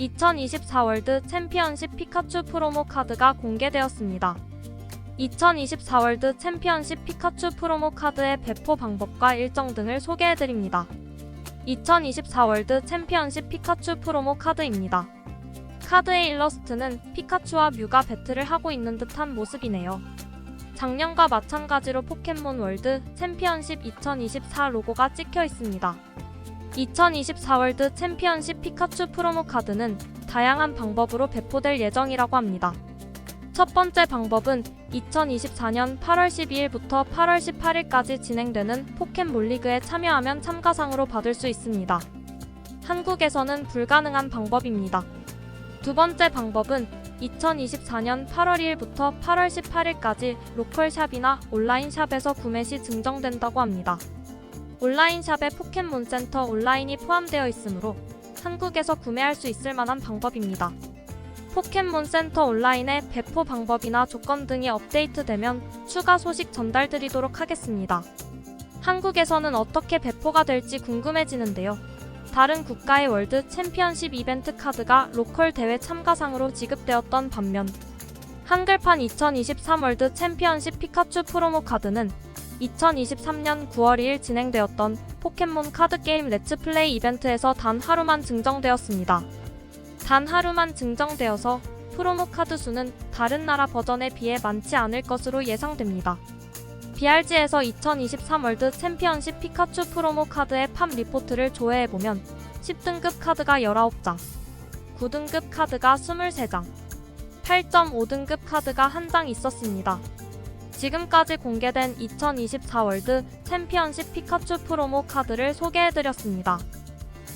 2024 월드 챔피언십 피카츄 프로모 카드가 공개되었습니다. 2024 월드 챔피언십 피카츄 프로모 카드의 배포 방법과 일정 등을 소개해드립니다. 2024 월드 챔피언십 피카츄 프로모 카드입니다. 카드의 일러스트는 피카츄와 뮤가 배틀을 하고 있는 듯한 모습이네요. 작년과 마찬가지로 포켓몬 월드 챔피언십 2024 로고가 찍혀 있습니다. 2024 월드 챔피언십 피카츄 프로모 카드는 다양한 방법으로 배포될 예정이라고 합니다. 첫 번째 방법은 2024년 8월 12일부터 8월 18일까지 진행되는 포켓몬 리그에 참여하면 참가상으로 받을 수 있습니다. 한국에서는 불가능한 방법입니다. 두 번째 방법은 2024년 8월 2일부터 8월 18일까지 로컬 샵이나 온라인 샵에서 구매 시 증정된다고 합니다. 온라인 샵에 포켓몬 센터 온라인이 포함되어 있으므로 한국에서 구매할 수 있을 만한 방법입니다. 포켓몬 센터 온라인의 배포 방법이나 조건 등이 업데이트되면 추가 소식 전달드리도록 하겠습니다. 한국에서는 어떻게 배포가 될지 궁금해지는데요. 다른 국가의 월드 챔피언십 이벤트 카드가 로컬 대회 참가상으로 지급되었던 반면 한글판 2023 월드 챔피언십 피카츄 프로모 카드는 2023년 9월 2일 진행되었던 포켓몬 카드 게임 렛츠플레이 이벤트에서 단 하루만 증정되었습니다. 단 하루만 증정되어서 프로모 카드 수는 다른 나라 버전에 비해 많지 않을 것으로 예상됩니다. BRG에서 2023 월드 챔피언십 피카츄 프로모 카드의 팜 리포트를 조회해보면 10등급 카드가 19장, 9등급 카드가 23장, 8.5등급 카드가 1장 있었습니다. 지금까지 공개된 2024 월드 챔피언십 피카츄 프로모 카드를 소개해드렸습니다.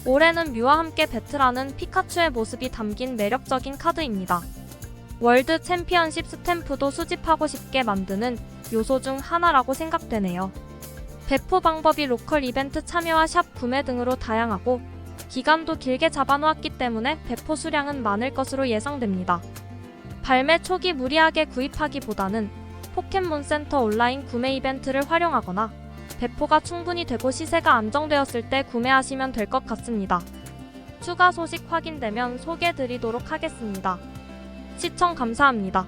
올해는 뮤와 함께 배틀하는 피카츄의 모습이 담긴 매력적인 카드입니다. 월드 챔피언십 스탬프도 수집하고 싶게 만드는 요소 중 하나라고 생각되네요. 배포 방법이 로컬 이벤트 참여와 샵 구매 등으로 다양하고 기간도 길게 잡아놓았기 때문에 배포 수량은 많을 것으로 예상됩니다. 발매 초기 무리하게 구입하기보다는 포켓몬 센터 온라인 구매 이벤트를 활용하거나 배포가 충분히 되고 시세가 안정되었을 때 구매하시면 될 것 같습니다. 추가 소식 확인되면 소개해드리도록 하겠습니다. 시청 감사합니다.